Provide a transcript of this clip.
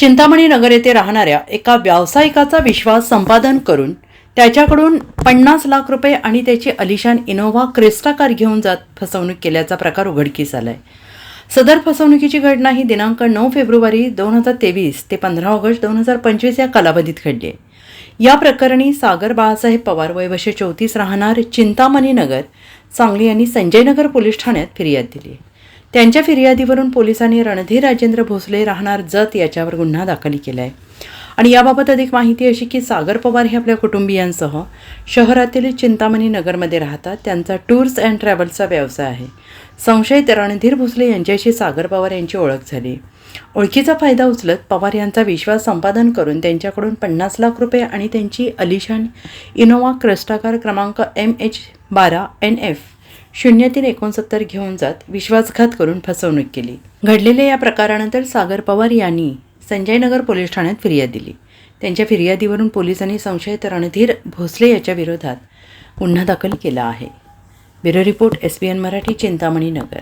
चिंतामणी नगर येथे राहणाऱ्या एका व्यावसायिकाचा विश्वास संपादन करून त्याच्याकडून पन्नास लाख रुपये आणि त्याची अलिशान इनोव्हा क्रिस्टा कार घेऊन जात फसवणूक केल्याचा प्रकार उघडकीस आलाय. सदर फसवणुकीची घटना ही दिनांक नऊ फेब्रुवारी दोन हजार तेवीस ते पंधरा ऑगस्ट दोन हजार पंचवीस या कालावधीत घडली आहे. या प्रकरणी सागर बाळासाहेब पवार वयवशे चौतीस राहणार चिंतामणी नगर सांगली यांनी संजयनगर पोलीस ठाण्यात फिर्याद दिली आहे. त्यांच्या फिर्यादीवरून पोलिसांनी रणधीर राजेंद्र भोसले राहणार जत याच्यावर गुन्हा दाखल केला आहे आणि याबाबत अधिक माहिती अशी की सागर पवार हे आपल्या कुटुंबियांसह शहरातील चिंतामणी नगरमध्ये राहतात. त्यांचा टूर्स अँड ट्रॅव्हल्सचा व्यवसाय आहे. संशयित रणधीर भोसले यांच्याशी सागर पवार यांची ओळख झाली. ओळखीचा फायदा उचलत पवार यांचा विश्वास संपादन करून त्यांच्याकडून पन्नास लाख रुपये आणि त्यांची अलिशान इनोवा क्रस्टाकार क्रमांक एम एच बारा एन एफ शून्य तीन एकोणसत्तर घेऊन जात विश्वासघात करून फसवणूक केली. घडलेल्या या प्रकारानंतर सागर पवार यांनी संजयनगर पोलीस ठाण्यात फिर्याद दिली. त्यांच्या फिर्यादीवरून पोलिसांनी संशयित रणधीर भोसले याच्या विरोधात गुन्हा दाखल केला आहे. Bureau report S B N Marathi Chintamani Nagar.